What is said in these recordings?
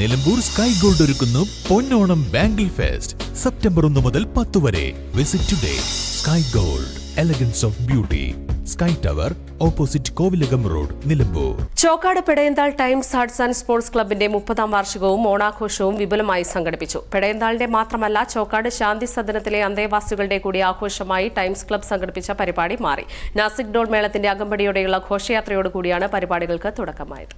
Nilambur sky gold ഒരുക്കുന്നു പൊന്നോണം bangle fest September ഒന്ന് മുതൽ പത്ത് വരെ. Visit today Sky Gold Elegance of beauty Sky Tower opposite Kovilakam road Nilambur Chokkad Pedayanthal Times Arts and Sports ക്ലബിന്റെ മുപ്പതാം വാർഷികവും ഓണാഘോഷവും വിപുലമായി സംഘടിപ്പിച്ചു. പെടയന്താളിന്റെ മാത്രമല്ല ചോക്കാട് ശാന്തി സദനത്തിലെ അന്തേവാസികളുടെ കൂടി ആഘോഷമായി ടൈംസ് ക്ലബ് സംഘടിപ്പിച്ച പരിപാടി മാറി. നാസിക് ഡോൾ മേളത്തിന്റെ അകമ്പടിയോടെയുള്ള ഘോഷയാത്രയോടുകൂടിയാണ് പരിപാടികൾക്ക് തുടക്കമായത്.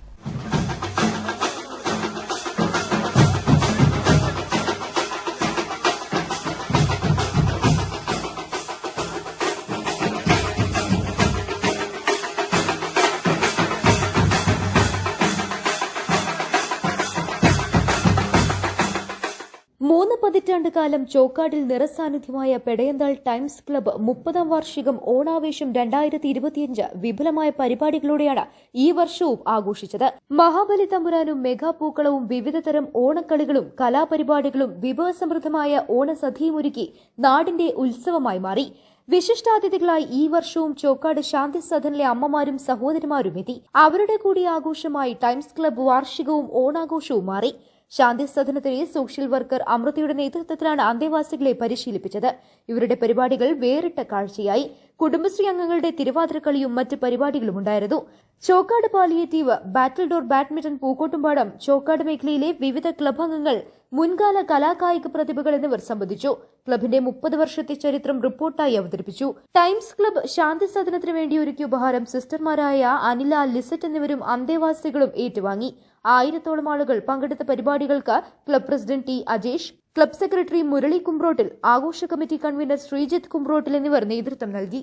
പതിറ്റാണ്ട് കാലം ചോക്കാടിൽ നിറസാന്നിധ്യമായ പെടയന്താൾ ടൈംസ് ക്ലബ്ബ് മുപ്പതാം വാർഷികം ഓണാവേശം രണ്ടായിരത്തി ഇരുപത്തിയഞ്ച് വിപുലമായ പരിപാടികളോടെയാണ് ഈ വർഷവും ആഘോഷിച്ചത്. മഹാബലി തമ്പുരാനും മെഗാപൂക്കളവും വിവിധതരം ഓണക്കളികളും കലാപരിപാടികളും വിഭവസമൃദ്ധമായ ഓണസദ്യയുമൊരുക്കി നാടിന്റെ ഉത്സവമായി മാറി. വിശിഷ്ടാതിഥികളായി ഈ വർഷവും ചോക്കാട് ശാന്തി സദനിലെ അമ്മമാരും സഹോദരിമാരും എത്തി. അവരുടെ കൂടി ആഘോഷമായി ടൈംസ് ക്ലബ്ബ് വാർഷികവും ഓണാഘോഷവും മാറി. ശാന്തി സദനത്തിലെ സോഷ്യൽ വർക്കർ അമൃതയുടെ നേതൃത്വത്തിലാണ് അന്തേവാസികളെ പരിശീലിപ്പിച്ചത്. ഇവരുടെ പരിപാടികൾ വേറിട്ട കാഴ്ചയായി. കുടുംബശ്രീ അംഗങ്ങളുടെ തിരുവാതിരക്കളിയും മറ്റ് പരിപാടികളും ഉണ്ടായിരുന്നു. Chokkad palliative battledore badminton Pookkottumpadam Chokkad മേഖലയിലെ വിവിധ ക്ലബ് അംഗങ്ങൾ മുൻകാല കലാകായിക പ്രതിഭകൾ എന്നിവർ സംബന്ധിച്ചു. ക്ലബിന്റെ മുപ്പത് വർഷത്തെ ചരിത്രം റിപ്പോർട്ടായി അവതരിപ്പിച്ചു. ടൈംസ് ക്ലബ് ശാന്തി സദനത്തിന് വേണ്ടി ഒരുക്കിയ ഉപഹാരം സിസ്റ്റർമാരായ അനില ലിസറ്റ് എന്നിവരും അന്തേവാസികളും ഏറ്റുവാങ്ങി. ആയിരത്തോളം ആളുകൾ പങ്കെടുത്ത പരിപാടികൾക്ക് club president T Ajesh club secretary Murali Kumbrottil ആഘോഷ കമ്മിറ്റി കൺവീനർ ശ്രീജിത്ത് കുമ്പ്രോട്ടിൽ എന്നിവർ നേതൃത്വം നൽകി.